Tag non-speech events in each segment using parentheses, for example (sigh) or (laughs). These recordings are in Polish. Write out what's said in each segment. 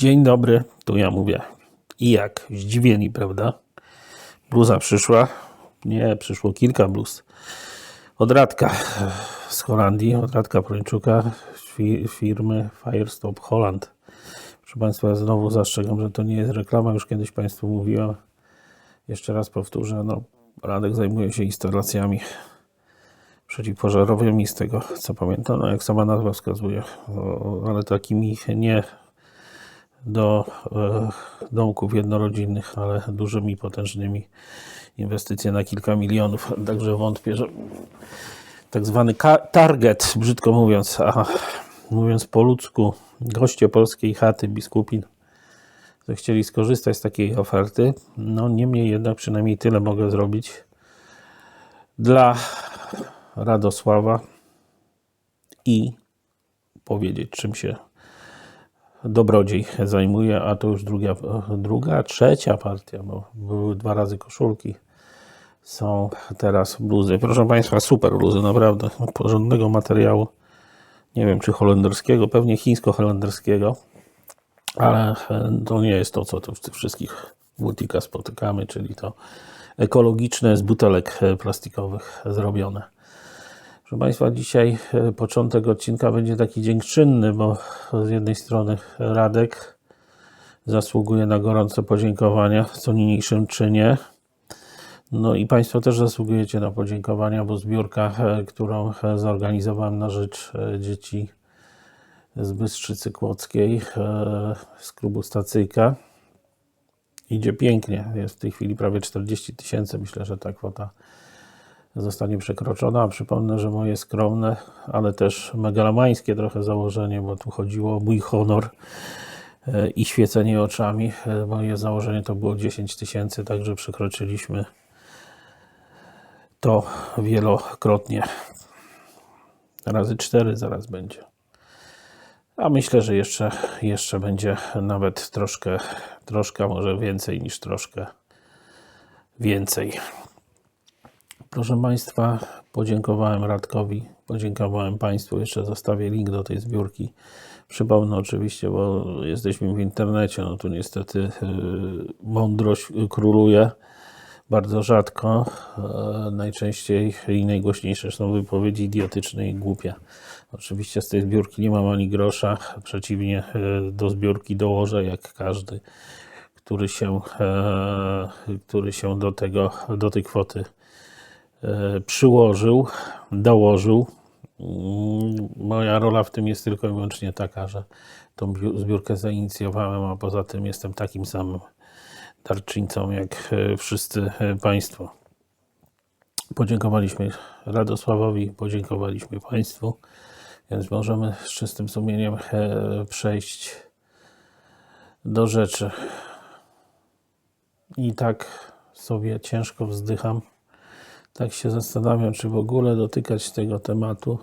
Dzień dobry, tu ja mówię. I jak? Zdziwieni, prawda? Bluza przyszła. Nie, przyszło kilka bluz. Od Radka z Holandii, od Radka Prończuka, fi- firmy Firestop Holland. Proszę Państwa, znowu zastrzegam, że to nie jest reklama, już kiedyś Państwu mówiłem. Jeszcze raz powtórzę, no, Radek zajmuje się instalacjami przeciwpożarowymi, z tego co pamiętam, no jak sama nazwa wskazuje, o, ale takimi nie do e, domków jednorodzinnych, ale dużymi, potężnymi inwestycje na kilka milionów. Także wątpię, że tak zwany target, brzydko mówiąc, a mówiąc po ludzku, goście polskiej chaty biskupin chcieli skorzystać z takiej oferty. No niemniej jednak przynajmniej tyle mogę zrobić dla Radosława i powiedzieć, czym się dobrodziej zajmuje, a to już druga, druga trzecia partia, bo były dwa razy koszulki. Są teraz bluzy. Proszę Państwa, super bluzy, naprawdę. Porządnego materiału. Nie wiem, czy holenderskiego, pewnie chińsko-holenderskiego, ale e, to nie jest to, co tu w tych wszystkich butikach spotykamy, czyli to ekologiczne z butelek e, plastikowych zrobione. Proszę Państwa, dzisiaj e, początek odcinka będzie taki dziękczynny, bo z jednej strony Radek zasługuje na gorące podziękowania, co niniejszym czynie. No i Państwo też zasługujecie na podziękowania, bo zbiórka, e, którą e, zorganizowałem na rzecz dzieci z Bystrzycy Kłodzkiej, z klubu Stacyjka, idzie pięknie. Jest w tej chwili prawie 40 tysięcy. Myślę, że ta kwota zostanie przekroczona. Przypomnę, że moje skromne, ale też megalomańskie trochę założenie, bo tu chodziło o mój honor e, i świecenie oczami. E, Moje założenie to było 10 tysięcy, także przekroczyliśmy to wielokrotnie. Razy 4 zaraz będzie. A myślę, że jeszcze, jeszcze będzie nawet troszkę, troszkę, może więcej niż troszkę więcej. Proszę Państwa, podziękowałem Radkowi, podziękowałem Państwu. Jeszcze zostawię link do tej zbiórki. Przypomnę oczywiście, bo jesteśmy w internecie. No tu niestety yy, mądrość króluje bardzo rzadko. E, najczęściej i najgłośniejsze są wypowiedzi idiotyczne i głupie. Oczywiście z tej zbiórki nie mam ani grosza. Przeciwnie, e, do zbiórki dołożę jak każdy, który się, e, który się do, tego, do tej kwoty przyłożył, dołożył. Mm, Moja rola w tym jest tylko i wyłącznie taka, że tą zbiórkę zainicjowałem, a poza tym jestem takim samym darczyńcą jak e, wszyscy e, Państwo. Podziękowaliśmy Radosławowi, podziękowaliśmy Państwu, więc możemy z czystym sumieniem e, przejść do rzeczy. I tak sobie ciężko wzdycham. Tak się zastanawiam, czy w ogóle dotykać tego tematu.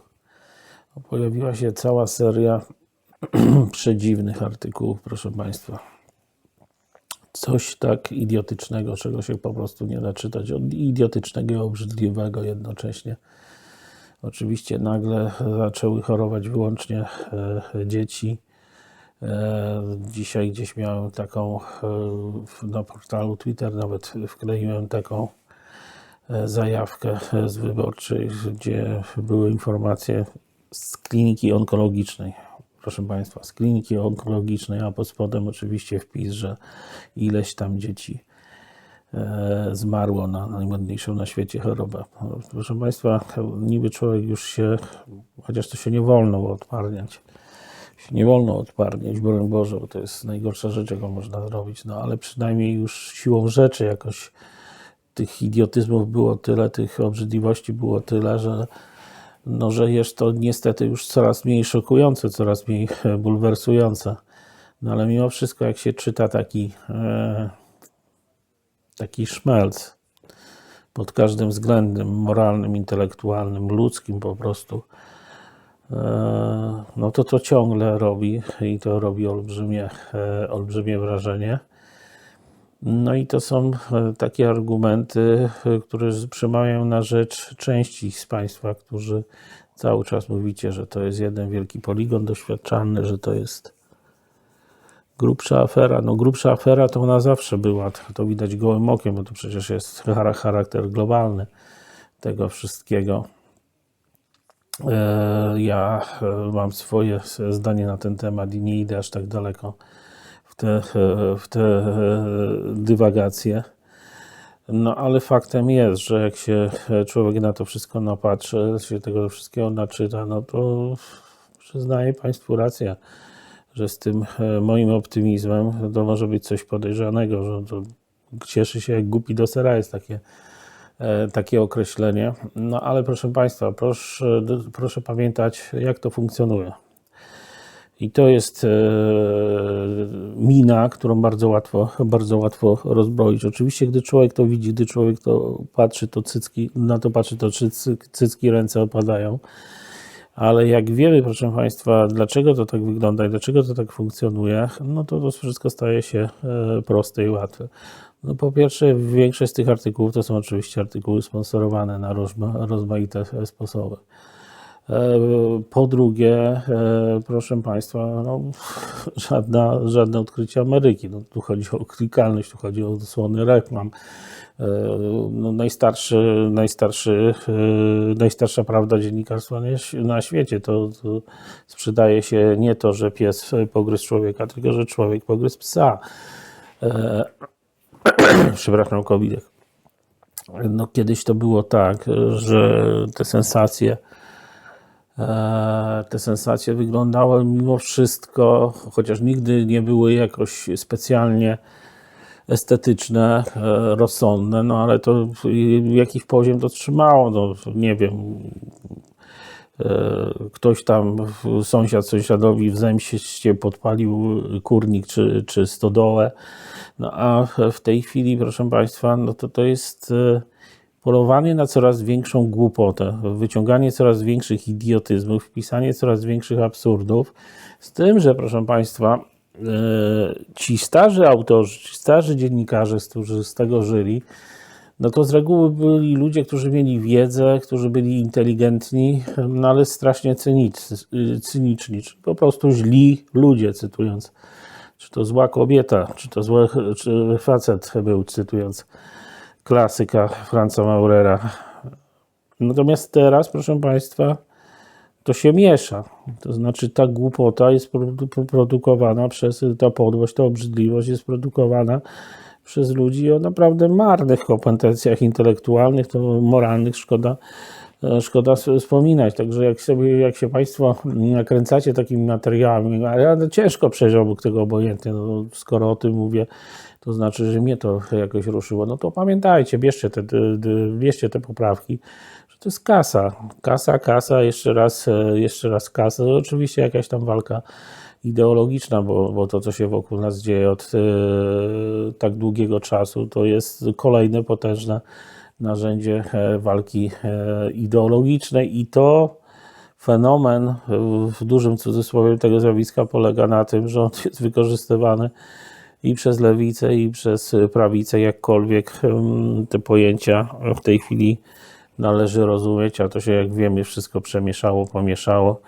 Pojawiła się cała seria (clears throat) przedziwnych artykułów, proszę Państwa. Coś tak idiotycznego, czego się po prostu nie da czytać. Idiotycznego i obrzydliwego jednocześnie. Oczywiście nagle zaczęły chorować wyłącznie e, dzieci. E, dzisiaj gdzieś miałem taką e, na portalu Twitter, nawet wkleiłem taką zajawkę e, z wyborczej, gdzie były informacje z kliniki onkologicznej. Proszę Państwa, z kliniki onkologicznej, a pod spodem oczywiście wpis, że ileś tam dzieci e, zmarło na najmodniejszą na świecie chorobę. Proszę Państwa, niby człowiek już się, chociaż to się nie wolno odparniać, nie wolno odparniać, broń Boże, bo to jest najgorsza rzecz, jaką można zrobić, no ale przynajmniej już siłą rzeczy jakoś tych idiotyzmów było tyle, tych obrzydliwości było tyle, że no, że jest to niestety już coraz mniej szokujące, coraz mniej (laughs) bulwersujące. No ale mimo wszystko, jak się czyta taki, e, taki szmelc pod każdym względem moralnym, intelektualnym, ludzkim po prostu, e, no to to ciągle robi i to robi olbrzymie, e, olbrzymie wrażenie. No i to są e, takie argumenty, e, które przemawiają na rzecz części z Państwa, którzy cały czas mówicie, że to jest jeden wielki poligon doświadczalny, że to jest Grubsza afera, no grubsza afera to ona zawsze była, to- widać gołym okiem, bo to przecież jest chara- charakter globalny tego wszystkiego. E, Ja mam swoje zdanie na ten temat i nie idę aż tak daleko te, w te e, dywagacje. No ale faktem jest, że jak się człowiek na to wszystko napatrzy, się tego wszystkiego naczyta, no to przyznaję Państwu rację, że z tym e, moim optymizmem to może być coś podejrzanego, że to cieszy się jak głupi do sera jest takie, e, takie określenie. No ale proszę Państwa, proszę, proszę pamiętać jak to funkcjonuje. I to jest e, mina, którą bardzo łatwo, bardzo łatwo rozbroić. Oczywiście, gdy człowiek to widzi, gdy człowiek to patrzy, to cycki, na to patrzy, to cycki, ręce opadają. Ale jak wiemy, proszę Państwa, dlaczego to tak wygląda i dlaczego to tak funkcjonuje, no to to wszystko staje się e, proste i łatwe. No po pierwsze, większość z tych artykułów to są oczywiście artykuły sponsorowane na rozma, rozmaite sposoby. E, Po drugie, e, proszę Państwa, no, (laughs) żadna, żadne odkrycie Ameryki. No, tu chodzi o klikalność, tu chodzi o odsłony reklam. E, No, najstarszy, najstarszy, najstarsza prawda dziennikarstwa na- świecie to, to sprzedaje się nie to, że pies pogryzł człowieka, tylko że człowiek pogryzł psa. (clears throat) Przepraszam, kobitek. No, kiedyś to było tak, że te sensacje te sensacje wyglądały mimo wszystko, chociaż nigdy nie były jakoś specjalnie estetyczne, e, rozsądne, no ale to jakiś poziom to trzymało, no nie wiem, e, ktoś tam, sąsiad sąsiadowi w zemście podpalił kurnik czy, czy stodołę, no a w tej chwili, proszę Państwa, no to to jest e, polowanie na coraz większą głupotę, wyciąganie coraz większych idiotyzmów, wpisanie coraz większych absurdów, z tym, że proszę Państwa, e, ci starzy autorzy, ci starzy dziennikarze, którzy z tego żyli, no to z reguły byli ludzie, którzy mieli wiedzę, którzy byli inteligentni, no ale strasznie cynic, cyniczni, czy po prostu źli ludzie, cytując, czy to zła kobieta, czy to zły czy facet był, cytując klasyka Franza Maurera. Natomiast teraz, proszę Państwa, to się miesza. To znaczy ta głupota jest produ- produkowana przez, ta podłość, ta obrzydliwość jest produkowana przez ludzi o naprawdę marnych kompetencjach intelektualnych, to moralnych szkoda, szkoda s- wspominać. Także jak, sobie, jak się Państwo nakręcacie takimi materiałami, a ja no ciężko przejść obok tego obojętnie, no, skoro o tym mówię, to znaczy, że mnie to jakoś ruszyło, no to pamiętajcie, bierzcie te, bierzcie te poprawki, że to jest kasa. Kasa, kasa, jeszcze raz, e, jeszcze raz kasa. To oczywiście jakaś tam walka ideologiczna, bo, bo to, co się wokół nas dzieje od e, tak długiego czasu, to jest kolejne potężne narzędzie e, walki e, ideologicznej i to fenomen e, w dużym cudzysłowie tego zjawiska polega na tym, że on jest wykorzystywany i przez lewicę, i przez prawicę, jakkolwiek te pojęcia w tej chwili należy rozumieć, a to się, jak wiemy, wszystko przemieszało, pomieszało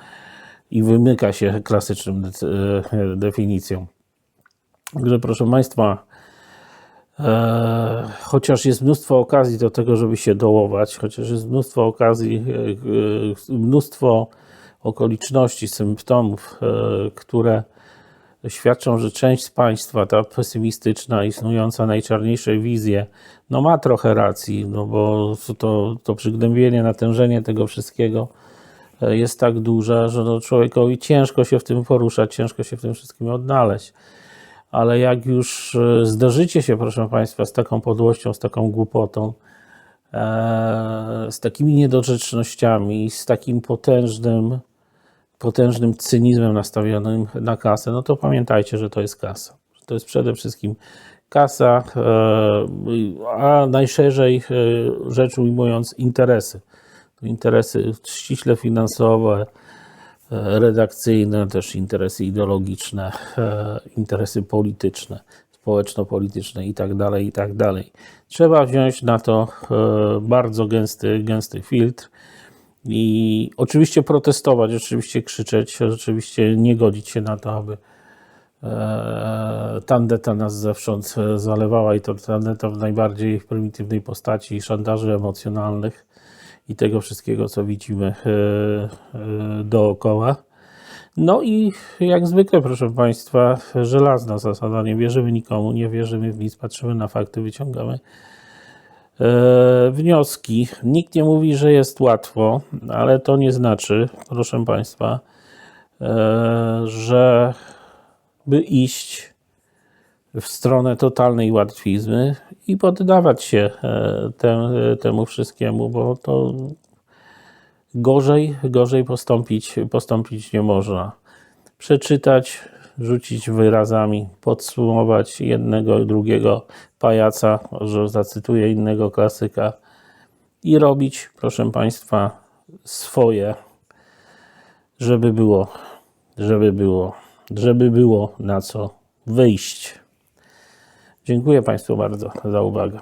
i wymyka się klasycznym de- definicjom. Także, proszę Państwa, chociaż jest mnóstwo okazji do tego, żeby się dołować, chociaż jest mnóstwo okazji, e, e, mnóstwo okoliczności, symptomów, e, które świadczą, że część z Państwa, ta pesymistyczna, istniejąca najczarniejsze wizje, no ma trochę racji, no bo to, to przygnębienie, natężenie tego wszystkiego e, jest tak duże, że no człowiekowi ciężko się w tym poruszać, ciężko się w tym wszystkim odnaleźć. Ale jak już e, zderzycie się, proszę Państwa, z taką podłością, z taką głupotą, e, z takimi niedorzecznościami, z takim potężnym, potężnym cynizmem nastawionym na kasę, no to pamiętajcie, że to jest kasa. To jest przede wszystkim kasa, e, a najszerzej rzecz ujmując interesy. Interesy ściśle finansowe, redakcyjne, też interesy ideologiczne, e, interesy polityczne, społeczno-polityczne i tak dalej, i tak. Trzeba wziąć na to e, bardzo gęsty, gęsty filtr i oczywiście protestować, oczywiście krzyczeć, oczywiście nie godzić się na to, aby e, tandeta nas zewsząd zalewała i to tandeta w najbardziej prymitywnej postaci szantaży emocjonalnych i tego wszystkiego, co widzimy e, e, dookoła. No i jak zwykle, proszę Państwa, żelazna zasada, nie wierzymy nikomu, nie wierzymy w nic, patrzymy na fakty, wyciągamy e, wnioski. Nikt nie mówi, że jest łatwo, ale to nie znaczy, proszę Państwa, że by iść w stronę totalnej łatwizny i poddawać się e, tem, temu wszystkiemu, bo to gorzej, gorzej postąpić, postąpić nie można. Przeczytać, rzucić wyrazami, podsumować jednego i drugiego pajaca, że zacytuję innego klasyka i robić, proszę Państwa, swoje, żeby było, żeby było, żeby było na co wyjść. Dziękuję Państwu bardzo za uwagę.